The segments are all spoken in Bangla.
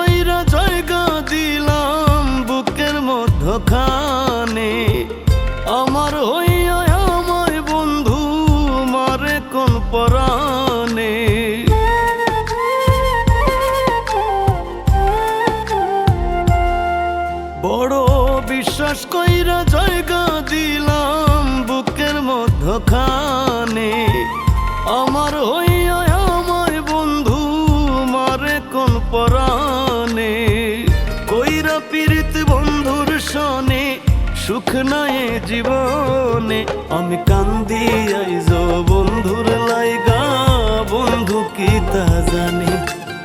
কইরা জায়গা দিলাম বুকের মধ্যখানে। আমার হইয়া আমার বন্ধু মারে কোন পরাণে? বড় বিশ্বাস কইরা জায়গা দিলাম বুকের মধ্যখানে। আমার হইয়া সুখ নাই জীবনে। আমি কান্দি আইজ বন্ধুর লাইগা বন্ধু কি তা জানি?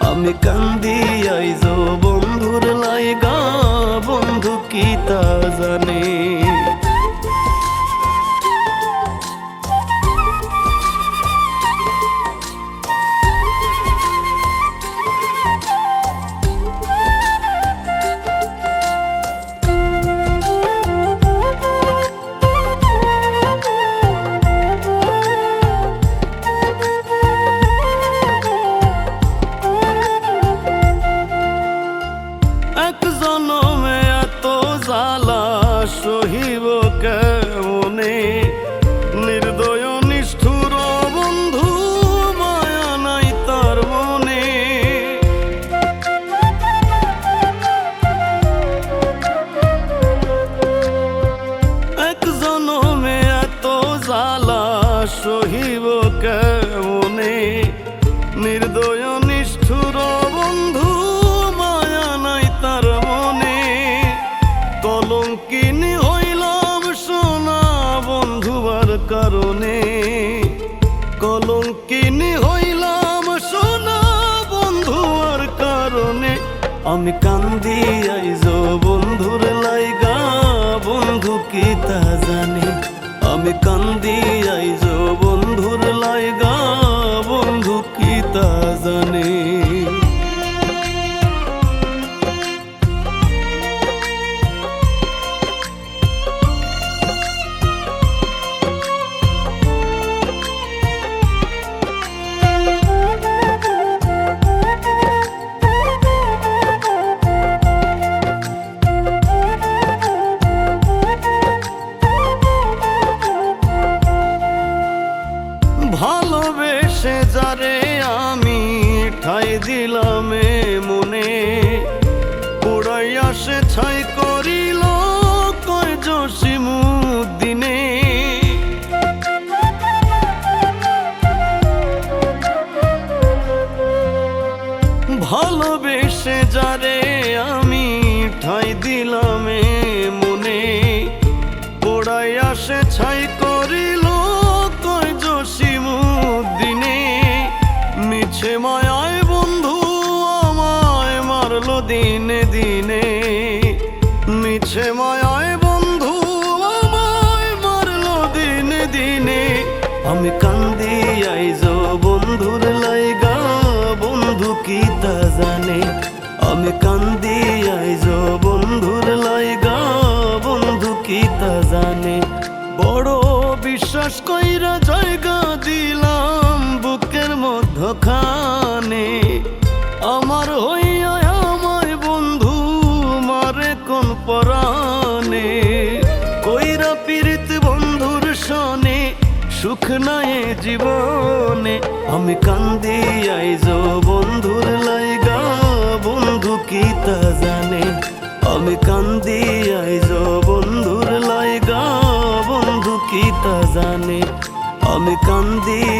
আমি কান্দি আইজ বন্ধুর লাইগা বন্ধু কি তা জানে? সহিব কেমনে? নির্দয় নিষ্ঠুর বন্ধু, মায়া নাই তার মনে। কলঙ্কিনী হইলাম সোনা বন্ধুবার কারণে। কলঙ্কিনী হইলাম সোনা বন্ধুয়ার কারণে। আমি কান্দি আইজ বন্ধুর লাইগা, বন্ধু কি তা জানি? আমি কান্দি আইজ বন্ধুর লাইগা বন্ধু কি তা জানে? ভালোবেসে আমি ঠাই দিলাম মনে। উড়াইয়া সে ছাই করিল জসিমুদ্দিনে। ভালোবেসে যারে আমি ঠাই দিলাম মনে। পোড়াইয়া সে ছাই মিছে মায়ায় বন্ধু আমায় মারলো দিনে দিনে। আমি কান্দি আইজ বন্ধুর লাইগা, বন্ধু কি তা জানে। আমি কান্দি আইজ বন্ধুর লাইগা, বন্ধু কি তা জানে। বড় বিশ্বাস কইরা জায়গা দিলাম, বুকের মধ্যখানে। সুখ এ জীবনে। আমি কান্দি আইজ, বন্ধুর লাইগা। বন্ধু কি তা জানে? আমি কান্দি আইজ, বন্ধুর লাইগা। বন্ধু কি তা জানে? আমি কান্দি